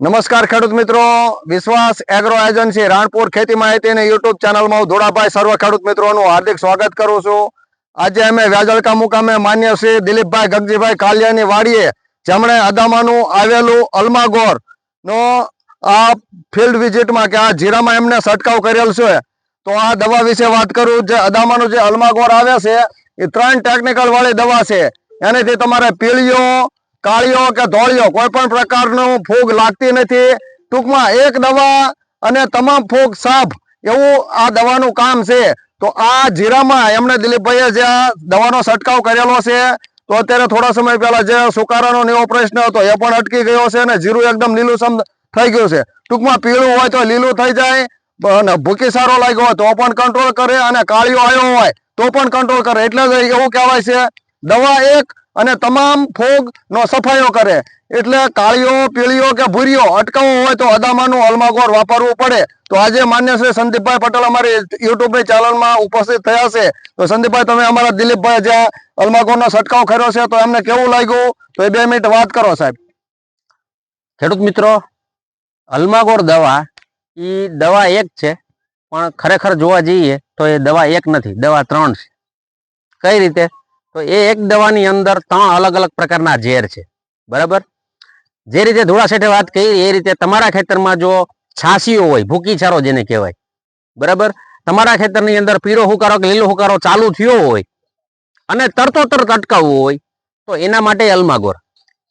નમસ્કાર ખેડૂત મિત્રો. વિશ્વાસ એગ્રો એજન્સી રાણપુર ખેતી માહિતી અને યુટ્યુબ ચેનલમાં ધોળાભાઈ, સર્વ ખેડૂત મિત્રોનું હાર્દિક સ્વાગત કરું છું. આજે અમે વ્યાજળકા મુકામે માન્ય શ્રી દિલીપભાઈ ગગજીભાઈ કાલિયાની વાડીએ જેમણે અદામાનું આવેલું અલમાગોર નો આ ફિલ્ડ વિઝિટમાં કે આ જીરામાં એમને છંટકાવ કરેલ છે. તો આ દવા વિશે વાત કરું. જે અદામાનું જે અલમાગોર આવે છે, એ ત્રણ ટેકનિકલ વાળી દવા છે. એનાથી તમારે પીળીઓ કાળીઓ કે ધોળીઓ, કોઈ પણ પ્રકારનું ફૂગ લાગતી નથી. ટૂંકમાં એક દવા અને તમામ ફૂગ સાફ, એવું આ દવાનું કામ છે. તો આ જીરામાં એમણે દિલીપભાઈએ જે દવાનો છંટકાવ કરેલો છે, તો અત્યારે થોડા સમય પહેલા જે સુકારાનો એવો પ્રશ્ન હતો, એ પણ અટકી ગયો છે અને જીરું એકદમ લીલુંછમ થઈ ગયું છે. ટૂંકમાં પીળું હોય તો લીલું થઈ જાય અને ભૂકી સારો લાગ્યો હોય તો પણ કંટ્રોલ કરે અને કાળીઓ આવ્યો હોય તો પણ કંટ્રોલ કરે. એટલે એવું કહેવાય છે. દવા એક અને તમામ ફોગ નો સફાયો કરે. એટલે કાળીઓ, પીળીઓ કે ભૂરીઓ અટકાવવો હોય તો અદામાનું અલમાગોર વાપરવું પડે. તો આજે માન્ય શ્રી સંદીપભાઈ પટેલ અમારી યુટ્યુબની ચેનલમાં ઉપસ્થિત થયા છે. તો સંદીપભાઈ, તમે અમારા દિલીપભાઈ જે અલમાગોરનો છંટકાવ કર્યો છે, તો એમને કેવું લાગ્યું? તો એ બે મિનિટ વાત કરો સાહેબ. ખેડૂત મિત્રો, અલમાગોર દવા એ દવા એક છે, પણ ખરેખર જોવા જઈએ તો એ દવા એક નથી, દવા ત્રણ છે. કઈ રીતે? તો એ એક દવાની અંદર ત્રણ અલગ અલગ પ્રકારના ઝેર છે. બરાબર? જે રીતે ધોળા શેઠે વાત કરી, એ રીતે તમારા ખેતરમાં જો છાસીઓ હોય ભૂકી છારો જેને કહેવાય, બરાબર? તમારા ખેતરની અંદર પીળો હુકારો કે લીલો હુકારો ચાલુ થયો હોય અને તરતો તરત અટકાવવો હોય, તો એના માટે અલમાગોર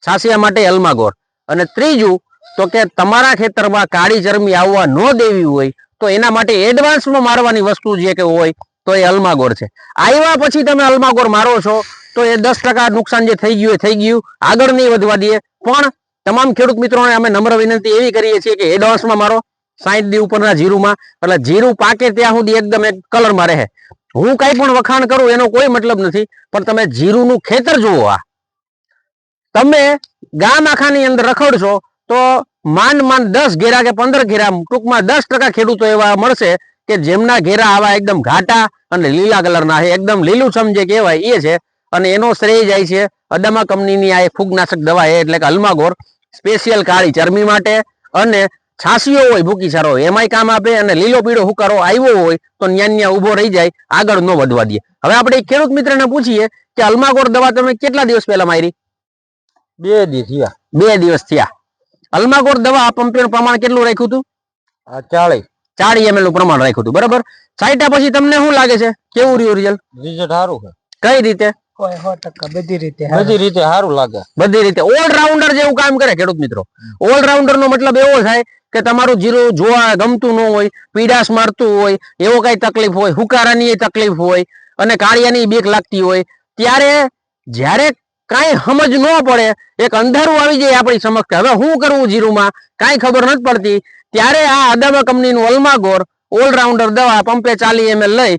છાસિયા માટે અલમાગોર. અને ત્રીજું, તો કે તમારા ખેતરમાં કાળી ચરમી આવવા ન દેવી હોય, તો એના માટે એડવાન્સમાં મારવાની વસ્તુ જે કે હોય તો એ અલ્માગોર છે. આવ્યા પછી તમે અલ્માગોર મારો છો, તો એ દસ ટકા નુકસાન જે થઈ ગયું એ થઈ ગયું. આગળ નહીં વધવા દઈએ. પણ તમામ ખેડૂત મિત્રોને અમે નમ્ર વિનંતી એવી કરીએ છીએ કે એડવાન્સમાં મારો સાઈઠ દી ઉપરના જીરુમાં, એટલે જીરું પાકે ત્યાં સુધી એકદમ એક કલરમાં રહે. હું કઈ પણ વખાણ કરું એનો કોઈ મતલબ નથી, પણ તમે જીરુનું ખેતર જુઓ આ. તમે ગામ આખાની અંદર રખડશો, તો માન માન દસ ઘેરા કે પંદર ઘેરા ટૂંકમાં દસ ટકા ખેડૂતો એવા મળશે કે જેમના ઘેરા આવા એકદમ ઘાટા અને લીલા કલરના છે. એકદમ લીલુંછમ જે કહેવાય એ છે. અને એનો શ્રેય જાય છે અદામા કંપનીની આ ફૂગનાશક દવા છે એટલે કે અલ્માગોર. સ્પેશિયલ કાળી ચરમી માટે અને છાસીઓ હોય ભૂકી સારો હોય. એમાંય કામ આપે અને લીલો પીળો હુકારો આવ્યો હોય તો ન્યા ન્યા ઊભો રહી જાય. આગળ ન વધવા દે. હવે આપણે ખેડૂત મિત્રને પૂછીએ કે અલ્માગોર દવા તમે કેટલા દિવસ પહેલા મારી? બે દિવસ થયા. બે દિવસ થયા. અલ્માગોર દવા આ પંપીનું પ્રમાણ કેટલું રાખ્યું હતું? આ ચાળી ચાળી એમએલનું પ્રમાણ રાખ્યું હતું બરાબર? સાઈટા પછી તમને શું લાગે છે? કેવું રહ્યું રિઝલ્ટ રિઝલ્ટ સારું છે. કઈ રીતે? કોઈ સો ટકા બધી રીતે બધી રીતે સારું લાગે. બધી રીતે. ઓલરાઉન્ડર જેવું કામ કરે ખેડૂત મિત્રો. ઓલરાઉન્ડર નો મતલબ એવો થાય કે તમારું જીરું જોવા ગમતું ન હોય પીડાશ મારતું હોય એવો કઈ તકલીફ હોય હુકારાની તકલીફ હોય અને કાળિયાની બીક લાગતી હોય ત્યારે જ્યારે કાંઈ સમજ ન પડે એક અંધારું આવી જાય આપણી સમક્ષ હવે શું કરવું જીરુમાં કાંઈ ખબર નથી પડતી ત્યારે આ અદામા કંપનીનું અલ્માગોર ઓલરાઉન્ડર દવા પંપે ચાલી એમ લઈ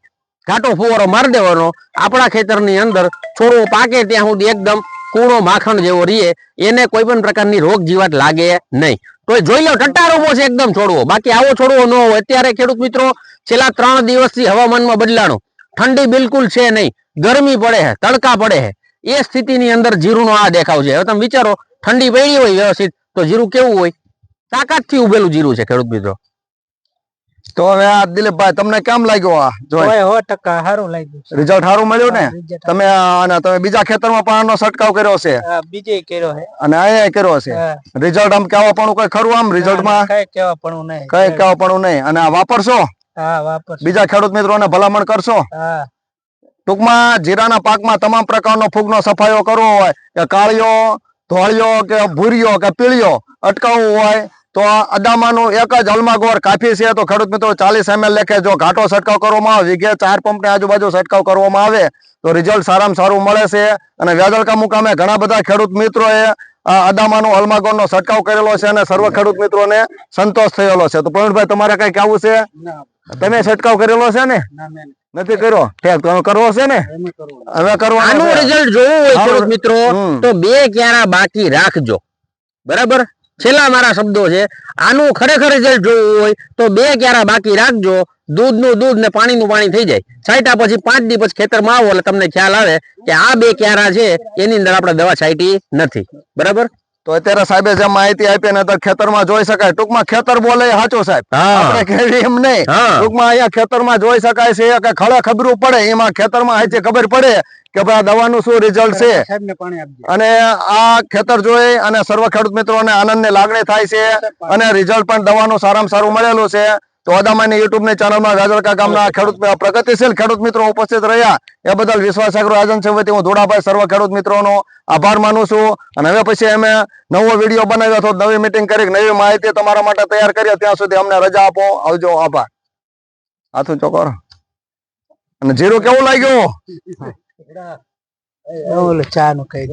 ઘાટો ફુવારો મારી દેવાનો. આપણા ખેતરની અંદર છોડવો પાકે ત્યાં સુધી એકદમ કૂણો માખણ જેવો રહીએ એને કોઈ પણ પ્રકારની રોગ જીવાત લાગે નહીં. તો જોઈ લો, ટટ્ટાર ઊભો છે એકદમ છોડવો. બાકી આવો છોડવો ન હોય. અત્યારે ખેડૂત મિત્રો, છેલ્લા ત્રણ દિવસથી હવામાનમાં બદલાણો. ઠંડી બિલકુલ છે નહીં. ગરમી પડે છે તડકા પડે છે એ સ્થિતિની અંદર જીરુનો આ દેખાવ છે. હવે તમે વિચારો, ઠંડી પડી હોય વ્યવસ્થિત, તો જીરું કેવું હોય? તાકાતથી ઉભેલું જીરું છે ખેડૂત મિત્રો. તો હવે આ દિલીપભાઈ તમને કેમ લાગ્યો આ સો ટકા સારું લાગ્યું રિઝલ્ટ સારું મળ્યું ને? તમે અને તમે બીજા ખેતરમાં પણ આનો છંટકાવ કર્યો છે? બીજે કર્યો છે. અને અહીંયા કર્યો છે? રિઝલ્ટ આમ કેવા પણ કઈ ખરું આમ રિઝલ્ટમાં કઈ કેવા પણ નહીં. કઈ કેવા પણ નહીં. અને આ વાપરશો? હા વાપર બીજા ખેડૂત મિત્રોને ભલામણ કરશો? હા. ટૂંકમાં જીરાના પાકમાં તમામ પ્રકારનો ફૂગનો સફાયો કરવો હોય કે કાળિયો ધોળિયો કે ભૂરિયો કે પીળિયો અટકાવવો હોય, તો આ અદામાનો એક જ અલમાગોર કાફી છે. તો ખેડૂત મિત્રો, ચાલીસ એમએલ લેખે જો ઘાટો છંટકાવ કરવામાં આવે, વીઘે ચાર પંપની આજુબાજુ છંટકાવ કરવામાં આવે, તો રિઝલ્ટ સારામાં સારું મળે છે. અને વ્યાજળકા મુકામે ઘણા બધા ખેડૂત મિત્રોએ અદામાનું અલમાગોરનો છંટકાવ કરેલો છે અને સર્વ ખેડૂત મિત્રોને સંતોષ થયેલો છે. તો પ્રવીણભાઈ, તમારે કઈ કહેવું છે? તમે છટકાવ કરેલો છે ને? નથી કર્યો? ઠેક તમે કરવો છે ને? હવે કરવાનો આનું રિઝલ્ટ જોવું હોય ખેડૂત મિત્રો તો બે ક્યારા બાકી રાખજો. બરાબર? છેલ્લા મારા શબ્દો છે. આનું ખરેખર રિઝલ્ટ જોવું હોય તો બે ક્યારા બાકી રાખજો. દૂધનું દૂધ ને પાણી નું પાણી થઈ જાય. છાંટા પછી પાંચ દિવસ પછી ખેતરમાં આવો એટલે તમને ખ્યાલ આવે કે આ બે ક્યારા છે એની અંદર આપણે દવા છાંટી નથી. બરાબર? તો અત્યારે સાહેબે જે માહિતી આપી ને તો ખેતરમાં જોઈ શકાય. ટૂંકમાં ખેતર બોલે સાચો સાહેબ. આપણે કહેવી એમ નહીં. ટૂંકમાં અહીંયા ખેતરમાં જોઈ શકાય છે કે ખળે ખબરું પડે એમાં ખેતરમાં હાચે ખબર પડે કે ભાઈ આ દવાનું શું રિઝલ્ટ છે. ને અને આ ખેતર જોઈ અને સર્વ ખેડૂત મિત્રોને આનંદની લાગણી થાય છે અને રિઝલ્ટ પણ દવાનું સારામાં સારું મળેલું છે. તો અદામાની યુટ્યુબની ચેનલમાં ગાજરકા ગામના ખેડૂત પ્રગતિશીલ ખેડૂત મિત્રો ઉપસ્થિત રહ્યા. એ બદલ વિશ્વાસ એગ્રો એજન્સી છે. હું ધોડાભાઈ સર્વ ખેડૂત મિત્રોનો આભાર માનું છું. અને હવે પછી અમે નવો વીડિયો બનાવ્યો હતો. નવી મીટિંગ કરી નવી માહિતી તમારા માટે તૈયાર કરીએ. ત્યાં સુધી અમને રજા આપો. આવજો. આભાર. હાથું ચોકર. અને જીરું કેવું લાગ્યું? ચા નું કઈ